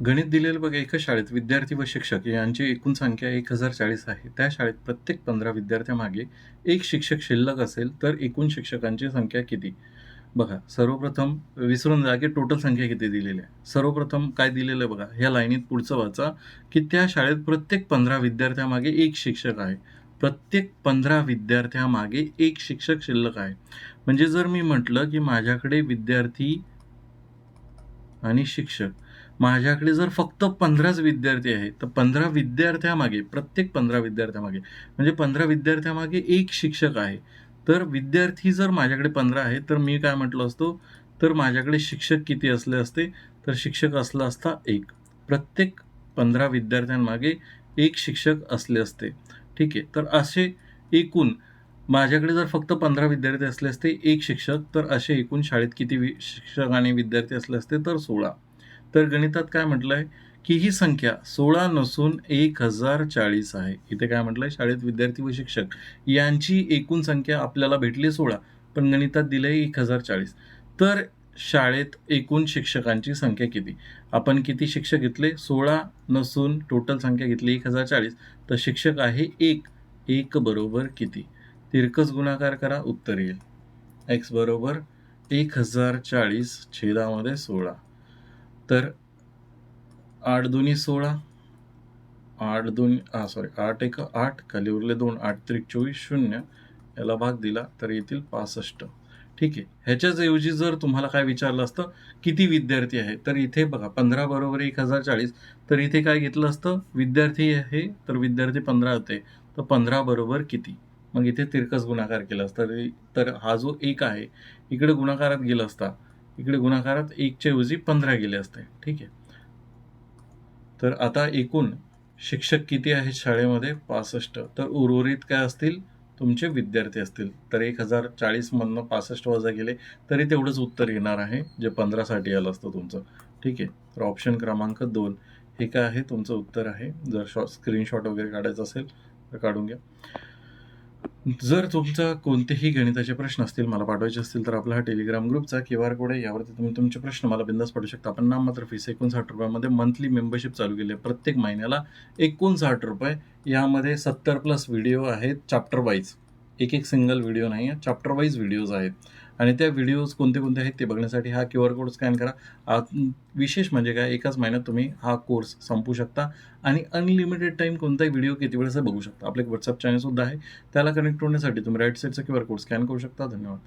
गणित दिलेलं बघा एका शाळेत विद्यार्थी व शिक्षक यांची एकूण संख्या एक हजार चाळीस आहे. त्या शाळेत प्रत्येक पंधरा विद्यार्थ्यामागे एक शिक्षक शिल्लक असेल तर एकूण शिक्षकांची संख्या किती? बघा सर्वप्रथम विसरून जा की टोटल संख्या किती दिलेली आहे. सर्वप्रथम काय दिलेलं आहे बघा ह्या लाईनीत पुढचं वाचा की त्या शाळेत प्रत्येक पंधरा विद्यार्थ्यामागे एक शिक्षक आहे. प्रत्येक पंधरा विद्यार्थ्यामागे एक शिक्षक शिल्लक आहे. म्हणजे जर मी म्हटलं की माझ्याकडे विद्यार्थी आणि शिक्षक माझ्याकडे जर फक्त पंधराच विद्यार्थी आहे तर पंधरा विद्यार्थ्यामागे प्रत्येक पंधरा विद्यार्थ्यामागे म्हणजे पंधरा विद्यार्थ्यामागे एक शिक्षक आहे. तर विद्यार्थी जर माझ्याकडे पंधरा आहे तर मी काय म्हटलं असतो? तर माझ्याकडे शिक्षक किती असले असते? तर शिक्षक असला असता एक. प्रत्येक पंधरा विद्यार्थ्यांमागे एक शिक्षक असले असते. ठीक आहे? तर असे एकूण माझ्याकडे जर फक्त पंधरा विद्यार्थी असले असते एक शिक्षक तर असे एकूण शाळेत किती वि शिक्षक आणि विद्यार्थी असले असते? तर सोळा. तर गणितात काय म्हटलं आहे की ही संख्या सोळा नसून एक हजार चाळीस आहे. इथे काय म्हटलं आहे शाळेत विद्यार्थी व शिक्षक यांची एकूण संख्या आपल्याला भेटली सोळा पण गणितात दिलं आहे एक हजार चाळीस. तर शाळेत एकूण शिक्षकांची संख्या किती? आपण किती शिक्षक घेतले? सोळा नसून टोटल संख्या घेतली एक हजार चाळीस. तर शिक्षक आहे एक. एक बरोबर किती? तिरकस गुणाकार करा उत्तर येईल. एक्स बरोबर एक हजार चाळीस छेदामध्ये सोळा. तर आठ दोन्ही सोळा आठ दोन हा सॉरी आठ एक आठ खाली उरले दोन आठ त्रिक चोवीस शून्य याला भाग दिला तर येतील पासष्ट. ठीक आहे. ह्याच्याच ऐवजी जर तुम्हाला काय विचारलं असतं किती विद्यार्थी आहे तर इथे बघा पंधरा बरोबर एक हजार चाळीस. तर इथे काय घेतलं असतं? विद्यार्थी आहे तर विद्यार्थी पंधरा होते. तर पंधरा बरोबर किती? मग इथे तिरकस गुणाकार केला असता. तर हा जो एक आहे इकडे गुणाकारात गेला असता. इकडे गुणाकारात एकच्या ऐवजी पंधरा गेले असते. ठीक आहे. तर आता एकूण शिक्षक किती आहेत शाळेमध्ये? पासष्ट. तर उर्वरित काय असतील? तुमचे विद्यार्थी असतील. तर एक हजार चाळीसमधनं पासष्ट वजा गेले तरी तेवढंच उत्तर येणार आहे जे पंधरासाठी आलं असतं तुमचं. ठीक आहे. तर ऑप्शन क्रमांक दोन. हे काय आहे? तुमचं उत्तर आहे. जर शॉ स्क्रीनशॉट वगैरे काढायचं असेल तर काढून घ्या. जर तुमचा कोणतेही गणिताचे प्रश्न असतील मला पाठवायचे असतील तर आपला हा टेलिग्राम ग्रुपचा क्यू आर कोड आहे. यावरती तुम्ही तुमचे प्रश्न मला बिंदास पाठवू शकता. आपण नाम मात्र फीस एकोणसाठ रुपयामध्ये मंथली मेंबरशिप चालू केली आहे. प्रत्येक महिन्याला एकोणसाठ रुपये यामध्ये सत्तर प्लस व्हिडिओ आहेत चॅप्टर वाईज एक एक सिंगल व्हिडिओ नाही आहे चॅप्टर वाईज व्हिडिओज आहेत. आणि त्या व्हिडिओज कोणते कोणते आहेत ते बघण्यासाठी हा क्यू आर कोड स्कॅन करा विशेष म्हणजे काय? एकाच महिन्यात तुम्ही हा कोर्स संपू शकता. आणि अनलिमिटेड टाईम कोणताही व्हिडिओ किती वेळेस बघू शकता. आपले व्हॉट्सअप चॅनलसुद्धा आहे. त्याला कनेक्ट होण्यासाठी तुम्ही राईट साईडचा क्यू आर कोड स्कॅन करू शकता. धन्यवाद.